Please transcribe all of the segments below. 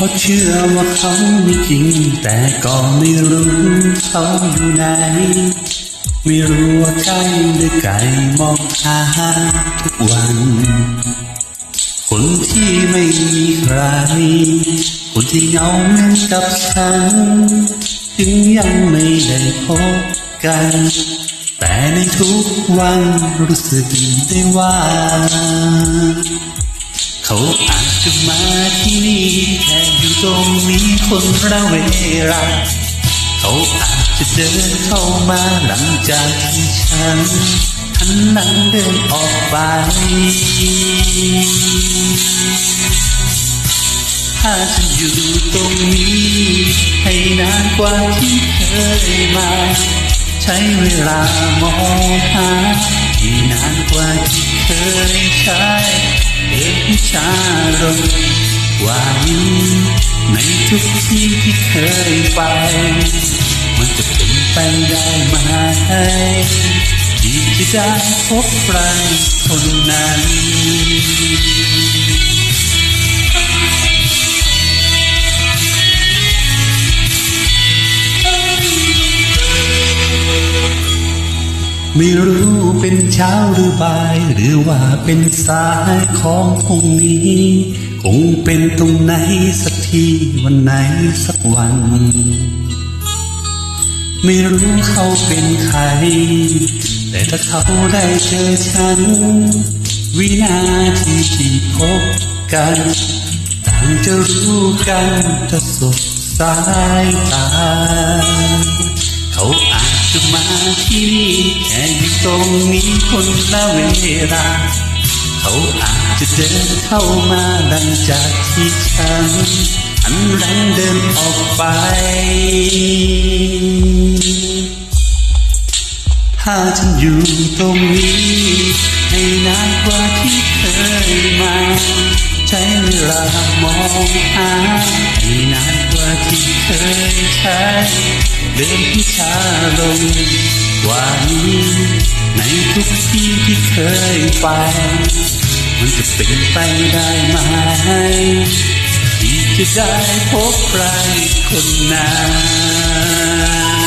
พราะเชื่อว่าเขาไม่จริง แต่ก็ไม่รู้เขาอยู่ไหน ไม่รู้ว่าใกล้หรือไกลมองหาทุกวัน คนที่ไม่มีใคร คนที่เหงาเหมือนกับฉัน ถึงยังไม่ได้พบกัน แต่ในทุกวันรู้สึกได้ว่า คนละเวลาเขาอาจจะเดินเข้ามาหลังจากที่ฉันหันหลังเดินออกไป ถ้าฉันอยู่ตรงนี้ ให้นานกว่าที่เคยมา ใช้เวลามองหาให้นานกว่าที่เคยใช้เดินวิชาลงกว่านี้ใน ทุกที่ที่เคยไป มันจะเป็นไปได้ไหมที่จะได้พบใครคนนั้นไม่รู้เป็นเช้าหรือบ่าย หรือว่าเป็นสายของพรุ่งนี้ คงเป็นตรงไหนสักทีวันไหนสักวัน ไม่รู้เขาเป็นใคร แต่ถ้าเขาได้เจอฉัน วินาทีที่พบกัน ต่างจะรู้กันจะสบสายตา เขาอาจจะมาที่นี่แค่อยู่ตรงนี้คนละเวลา เขาอาจจะเดินเข้ามาหลังจากที่ฉันหันหลังเดินออกไป ถ้าฉันอยู่ตรงนี้ ให้นานกว่าที่เคยมา ใช้เวลามองหาให้นานกว่าที่เคยใช้เดินที่ช้าลงกว่านี้ในทุกที่ที่เคยไป มันจะเป็นไปได้ไหมที่จะได้พบใครคนนั้น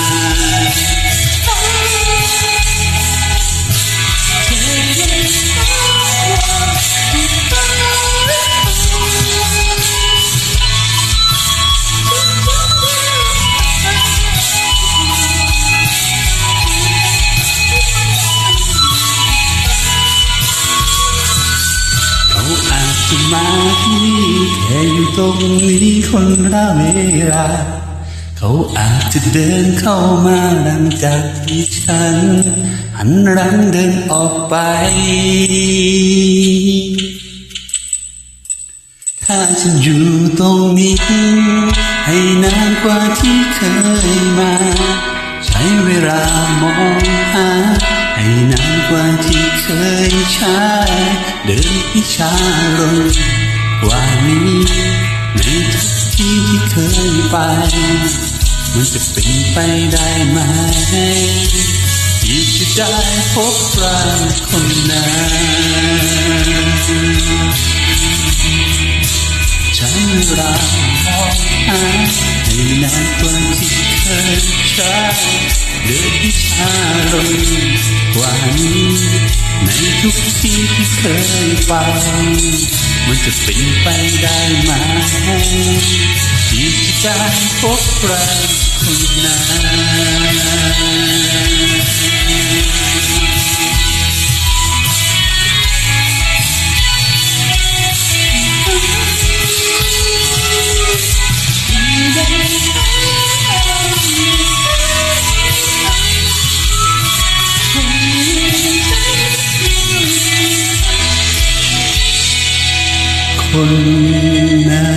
มาที่แค่อยู่ตรงนี้คนละเวลา เขาอาจจะเดินเข้ามาหลังจากที่ฉัน หันหลังเดินออกไป ถ้าฉันอยู่ตรงนี้ ให้นานกว่าที่เคยมา ใช้เวลามองหา ให้นานกว่าที่เคยใช้ เดินพิชาลงกว่านี้ในทุกที่ที่เคยไป มันจะเป็นไปได้ไหมที่จะได้พบใครคนนั้นใช้เวลามองหาให้นานกว่าที่ เคยใช้เดินวิชาลงกว่านี้ในทุกที่ที่เคยไปมันจะเป็นไปได้ไหมที่จะได้พบรักคนนั้น Well, now.